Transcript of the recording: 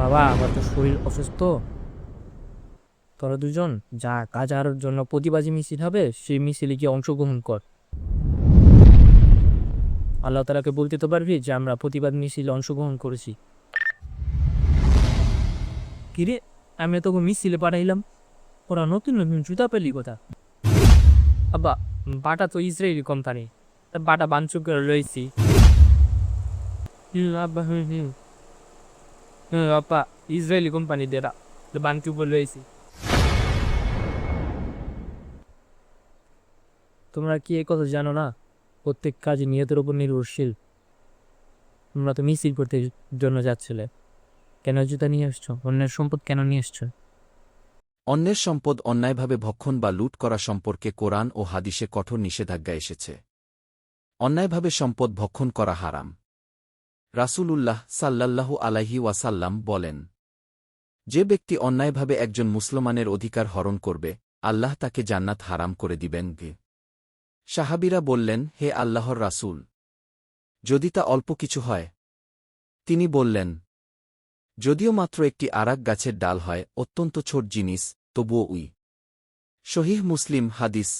বাবা আমার তো শরীর অসুস্থ। তোরা দুজন যা কাজার জন্য প্রতিবাদী মিছিল হবে সেই মিছিলে গিয়ে অংশগ্রহণ কর। আল্লাহ তালাকে বলতে তো পারবি যে আমরা প্রতিবাদ মিছিলে অংশগ্রহণ করেছি। কিরে আমি তোকে মিছিলে পাঠাইলাম। ওরা নতুন নতুন জুতা পেলি কথা আব্বা বাটা তো ইসরায়েলি কোম্পানি। তা বাটা বাঞ্চুক হুম, আব্বা হুম হুম আব্বা ইসরায়েলি কোম্পানি দেরা বাঞ্চুক করে রয়েছি তোমরা কি এই কথা জানো না প্রত্যেক কাজে নিয়তের উপর নির্ভরশীল তোমরা তো মিছিল করতে জন্য যাচ্ছিলে কেন জুতা নিয়ে এসছো অন্যের সম্পদ কেন নিয়ে এসছো অন্যের সম্পদ অন্যায়ভাবে ভক্ষণ বা লুট করা সম্পর্কে কোরআন ও হাদিসে কঠোর নিষেধাজ্ঞা এসেছে অন্যায়ভাবে সম্পদ ভক্ষণ করা হারাম রাসূলুল্লাহ সাল্লাল্লাহু আলাইহি ওয়াসাল্লাম বলেন, যে ব্যক্তি অন্যায়ভাবে একজন মুসলমানের অধিকার হরণ করবে, আল্লাহ তাকে জান্নাত হারাম করে দিবেন গে। সাহাবিরা বললেন, হে আল্লাহর রাসূল, যদি তা অল্প কিছু হয়? তিনি বললেন, যদিও মাত্র একটি আরাক গাছের ডাল হয়, অত্যন্ত ছোট জিনিস, তবুও উই। শহীহ মুসলিম হাদিস